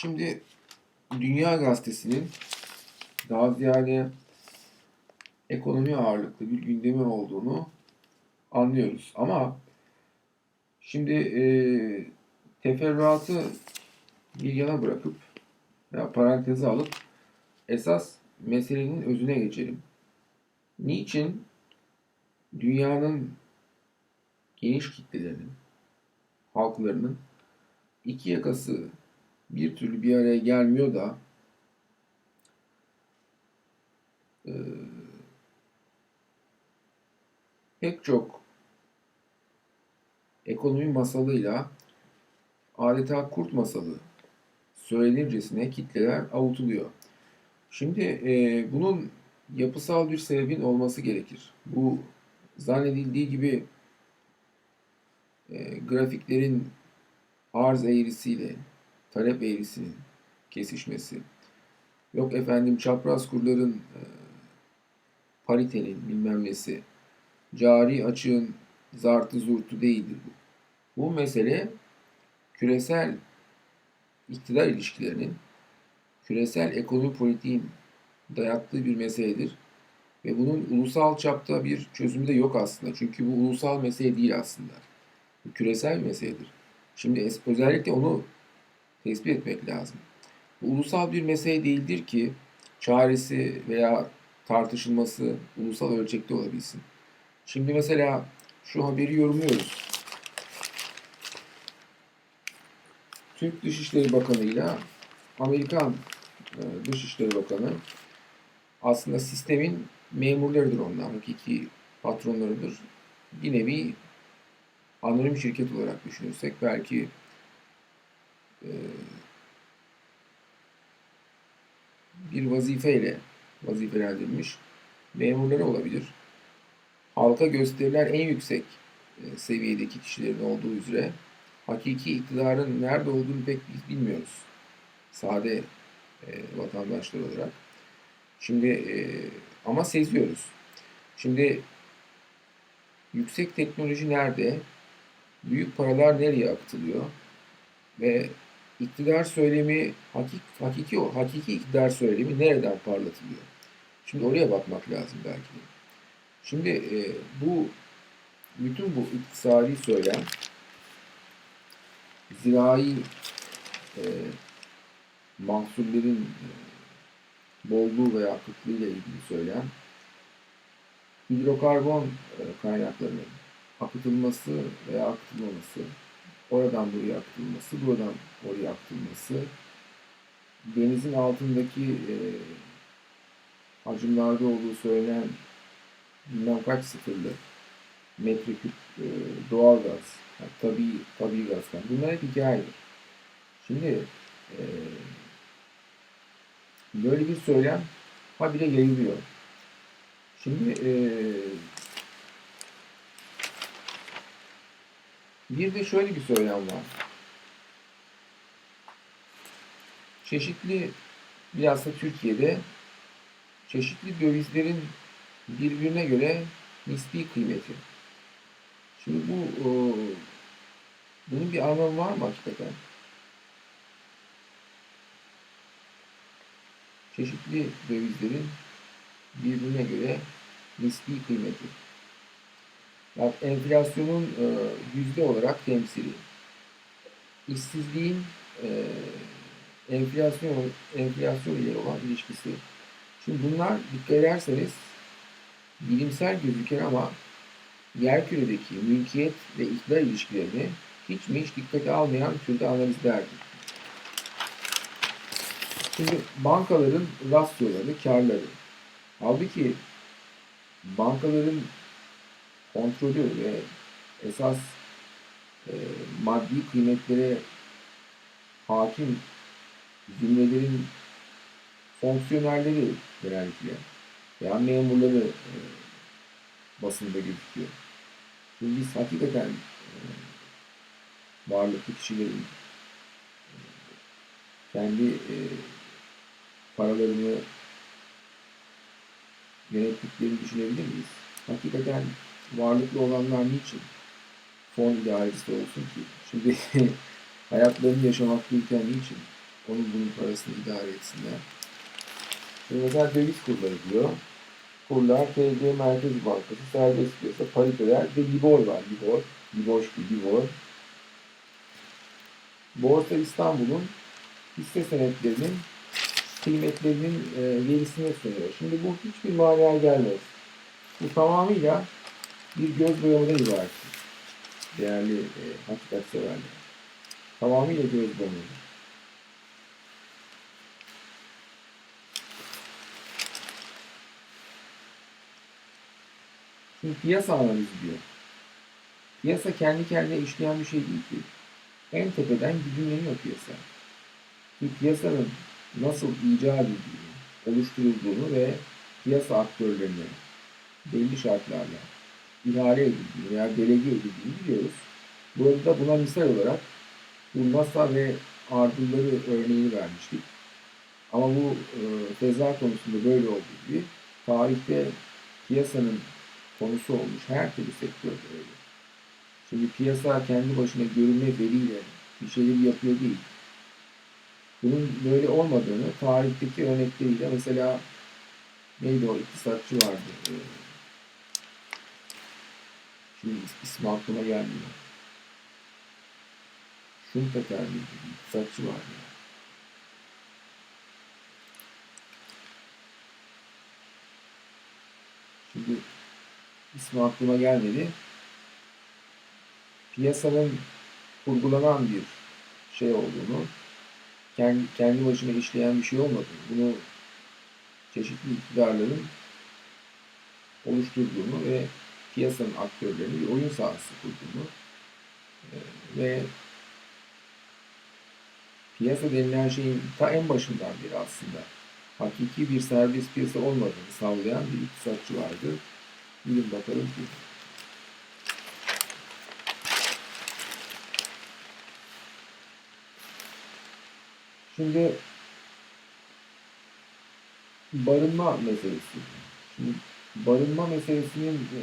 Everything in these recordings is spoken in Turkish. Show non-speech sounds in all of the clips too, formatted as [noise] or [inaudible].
Şimdi Dünya Gazetesi'nin daha ziyade ekonomi ağırlıklı bir gündemi olduğunu anlıyoruz. Ama şimdi e, teferruatı bir yana bırakıp veya paranteze alıp esas meselenin özüne geçelim. Niçin dünyanın geniş kitlelerinin, halklarının iki yakası bir türlü bir araya gelmiyor da e, pek çok ekonomi masalıyla adeta kurt masalı söylenircesine kitleler avutuluyor. Şimdi e, bunun yapısal bir sebebin olması gerekir. Bu zannedildiği gibi e, grafiklerin arz eğrisiyle talep eğrisinin kesişmesi, yok efendim çapraz kurların e, paritenin bilmem nesi, cari açığın zartı zurtu değildir bu. Bu mesele küresel iktidar ilişkilerinin, küresel ekonomi politiğin dayattığı bir meseledir. Ve bunun ulusal çapta bir çözümü de yok aslında. Çünkü bu ulusal mesele değil aslında. Bu küresel bir meseledir. Şimdi özellikle onu tespit etmek lazım. Bu ulusal bir mesele değildir ki çaresi veya tartışılması ulusal ölçekte olabilsin. Şimdi mesela şu haberi yorumluyoruz. Türk Dışişleri Bakanı ile Amerikan e, Dışişleri Bakanı aslında sistemin memurlarıdır onlar. Hakiki patronlarıdır. Bir nevi anonim şirket olarak düşünürsek belki bir vazifeyle vazifelendirilmiş memurları olabilir. Halka gösterilen en yüksek e, seviyedeki kişilerin olduğu üzere hakiki iktidarın nerede olduğunu pek bilmiyoruz. Sade e, vatandaşlar olarak. Şimdi e, ama seziyoruz. Şimdi yüksek teknoloji nerede? Büyük paralar nereye akıtılıyor? Ve iktidar söylemi, hakik, hakiki hakiki iktidar söylemi nereden parlatılıyor? Şimdi oraya bakmak lazım belki. Şimdi e, bu bütün bu iktisadi söylem zirai e, mahsullerin e, bolluğu veya kıtlığı ile ilgili söylem hidrokarbon e, kaynaklarının akıtılması veya akıtılmaması, oradan buraya akıtılması, buradan oraya akıtılması, denizin altındaki e, hacimlerde olduğu söylenen bilmem kaç sıfırlı metreküp e, doğal gaz, yani tabii, tabii gaz falan. Bunlar hep hikayedir. Şimdi e, böyle bir söylem habire yayılıyor. Şimdi e, bir de şöyle bir söylem var. Çeşitli bilhassa Türkiye'de çeşitli dövizlerin birbirine göre nispi kıymeti. Şimdi bu o, bunun bir anlamı var mı hakikaten? Çeşitli dövizlerin birbirine göre nispi kıymeti. Yani enflasyonun e, yüzde olarak temsili. İşsizliğin e, enflasyon enflasyon ile olan ilişkisi. Şimdi bunlar dikkat ederseniz bilimsel gözüken ama yerküredeki mülkiyet ve iktidar ilişkilerini hiç mi hiç dikkate almayan türde analizlerdir. Şimdi bankaların rasyoları, karları. Halbuki bankaların kontrolü ve esas e, maddi kıymetlere hakim cümlelerin fonksiyonerleri genellikle veya memurları e, basında gözüküyor. Şimdi biz hakikaten e, varlıklı kişilerin e, kendi e, paralarını yönettiklerini düşünebilir miyiz? Hakikaten varlıklı olanlar niçin fon idarecisi olsun ki? Şimdi [laughs] hayatlarını yaşamakta niçin onun bunun parasını idare etsinler. Şimdi mesela döviz kurları diyor. Kurlar TC Merkez Bankası serbest piyasa pariteler ve Libor var. Libor. Liboşki, Libor. Borsa İstanbul'un hisse senetlerinin kıymetlerinin e, verisini sunuyor. Şimdi bu hiçbir manaya gelmez. Bu tamamıyla bir göz boyamadan ibaret. Değerli e, hakikat severler. Tamamıyla göz boyamadan. Şimdi piyasa analizi diyor. Piyasa kendi kendine işleyen bir şey değil ki. En tepeden güdümleniyor piyasa. Şimdi piyasanın nasıl icat edildiğini, oluşturulduğunu ve piyasa aktörlerine belli şartlarla ihale edildiğini veya delege edildiğini biliyoruz. Burada buna misal olarak bu NASA ve ardılları örneğini vermiştik. Ama bu e, konusunda böyle olduğu gibi tarihte piyasanın konusu olmuş her türlü sektörde öyle. Şimdi piyasa kendi başına görünme veriyle bir şeyleri yapıyor değil. Bunun böyle olmadığını tarihteki örnekleriyle mesela neydi o iktisatçı vardı. Ee, Şimdi is- ismi aklıma gelmiyor. Miydi? Bir iktisatçı vardı. Şimdi ismi aklıma gelmedi. Piyasanın kurgulanan bir şey olduğunu, kendi, kendi başına işleyen bir şey olmadığını, bunu çeşitli iktidarların oluşturduğunu ve piyasanın aktörlerinin bir oyun sahası kurduğunu e, ve piyasa denilen şeyin ta en başından beri aslında hakiki bir serbest piyasa olmadığını sağlayan bir iktisatçı vardı. Bilin bakalım ki. Şimdi barınma meselesi. Şimdi barınma meselesinin e,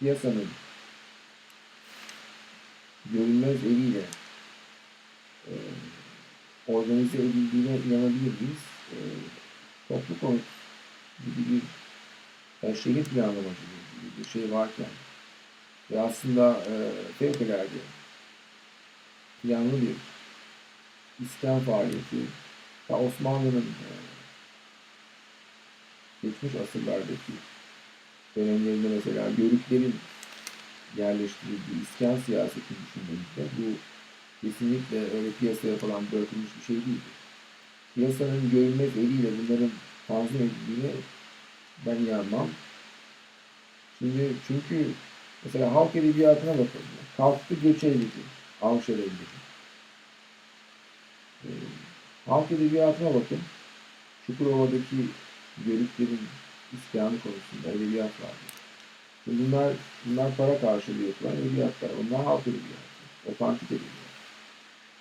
piyasanın görünmez eliyle e, organize edildiğine inanabilir miyiz? E, toplu konut gibi bir yani şehir planlamacılığı gibi bir şey varken ve aslında e, fevkalade planlı bir iskan faaliyeti Osmanlı'nın e, geçmiş asırlardaki dönemlerinde mesela Yörüklerin yerleştirildiği iskan siyasetini düşündüğümüzde bu kesinlikle öyle piyasaya falan bırakılmış bir şey değildi. Piyasanın görünmez eliyle bunların tanzim edildiğine ben inanmam. Şimdi çünkü mesela halk edebiyatına bakalım. Kalktı göç eyledi. Avşar eyledi. Ee, halk edebiyatına bakın. Çukurova'daki Yörüklerin iskanı konusunda edebiyat vardır. Şimdi bunlar, bunlar para karşılığı yapılan edebiyatlar. Onlar halk edebiyatı. Otantik edebiyat.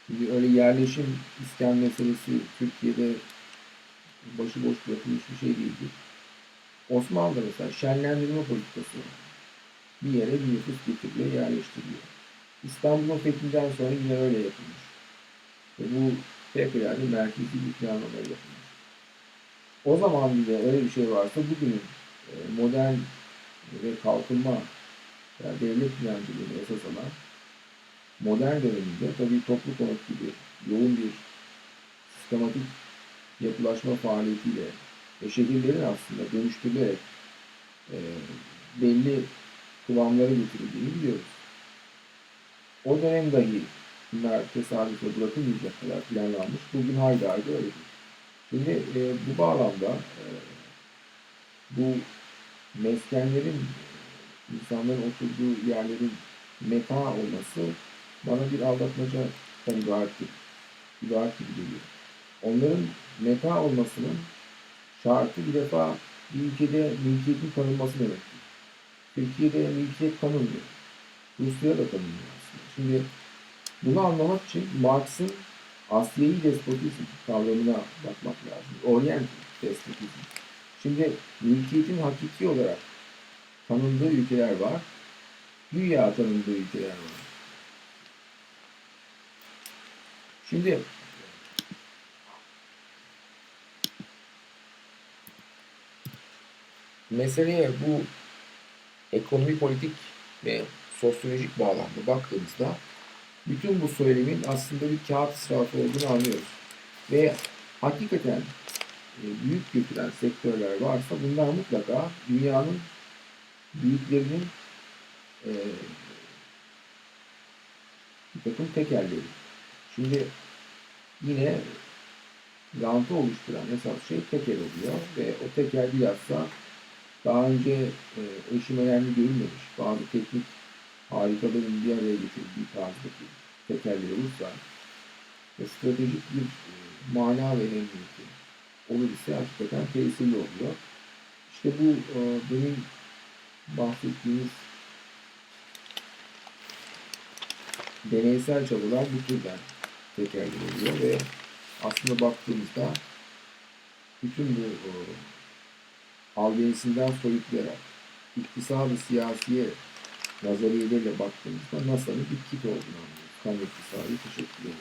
Şimdi öyle yerleşim iskan meselesi Türkiye'de başıboş bırakılmış bir şey değildir. Osmanlı'da mesela şenlendirme politikası var. Bir yere bir nüfus getiriliyor, yerleştiriliyor. İstanbul'un fethinden sonra yine öyle yapılmış. Ve bu fevkalade merkezi bir planlama yapılmış. O zaman bile öyle bir şey varsa bugünün e, modern ve kalkınma yani devlet plancılığını esas alan modern döneminde tabii toplu konut gibi yoğun bir sistematik yapılaşma faaliyetiyle ve şehirlerin aslında dönüştürülerek e, belli kıvamlara getirildiğini biliyoruz. O dönem dahi bunlar tesadüfe bırakılmayacak kadar planlanmış. Bugün haydi haydi öyle. Şimdi e, bu bağlamda e, bu meskenlerin insanların oturduğu yerlerin meta olması bana bir aldatmaca ibaret, ibaret gibi geliyor. Onların meta olmasının şartı bir defa bir ülkede mülkiyetin tanınması demektir. Türkiye'de mülkiyet tanınmıyor. Rusya'da da tanınmıyor aslında. Şimdi bunu anlamak için Marx'ın Asri despotizm kavramına bakmak lazım. Oriental despotizm. Şimdi mülkiyetin hakiki olarak tanındığı ülkeler var. Dünya tanındığı ülkeler var. Şimdi meseleye bu ekonomi politik ve sosyolojik bağlamda baktığımızda bütün bu söylemin aslında bir kağıt israfı olduğunu anlıyoruz. Ve hakikaten e, büyük götüren sektörler varsa bunlar mutlaka dünyanın büyüklerinin e, bir takım tekelleri. Şimdi yine rantı oluşturan esas şey tekel oluyor ve o tekel bilhassa daha önce e, eşimeyenli görülmemiş bazı teknik harikaların bir araya getirdiği tarzdaki tekerleri olursa ve stratejik bir e, mana ve emniyeti olur ise hakikaten tesirli oluyor. İşte bu e, benim bahsettiğimiz deneysel çabalar bu türden tekerler oluyor ve aslında baktığımızda bütün bu e, albenisinden soyutlayarak iktisadi siyasiye nazariyeleriyle baktığımızda NASA'nın bir kit olduğunu anlıyoruz. Tam iktisadi teşekkür ediyorum.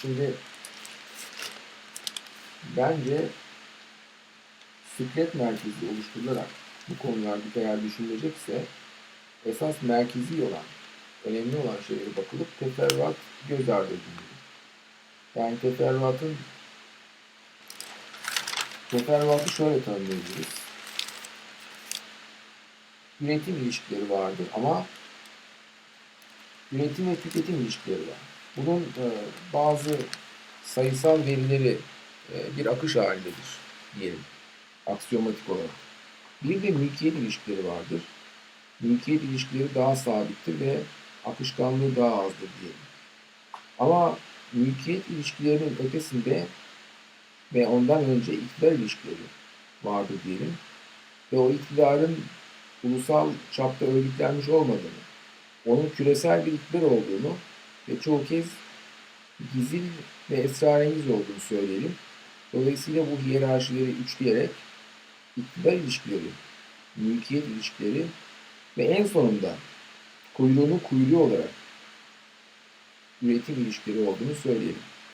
Şimdi bence siklet merkezi oluşturularak bu konular bir eğer düşünülecekse esas merkezi olan, önemli olan şeylere bakılıp teferruat göz ardı edilmeli. Yani teferruatın teferruatı şöyle tanımlayabiliriz. Üretim ilişkileri vardır ama üretim ve tüketim ilişkileri var. Bunun e, bazı sayısal verileri e, bir akış halindedir diyelim. Aksiyomatik olarak. Bir de mülkiyet ilişkileri vardır. Mülkiyet ilişkileri daha sabittir ve akışkanlığı daha azdır diyelim. Ama mülkiyet ilişkilerinin ötesinde ve ondan önce iktidar ilişkileri vardır diyelim. Ve o iktidarın ulusal çapta örgütlenmiş olmadığını, onun küresel bir iktidar olduğunu ve çoğu kez gizil ve esrarengiz olduğunu söyleyelim. Dolayısıyla bu hiyerarşileri üçleyerek iktidar ilişkileri, mülkiyet ilişkileri ve en sonunda kuyruğunu kuyruğu olarak üretim ilişkileri olduğunu söyleyelim.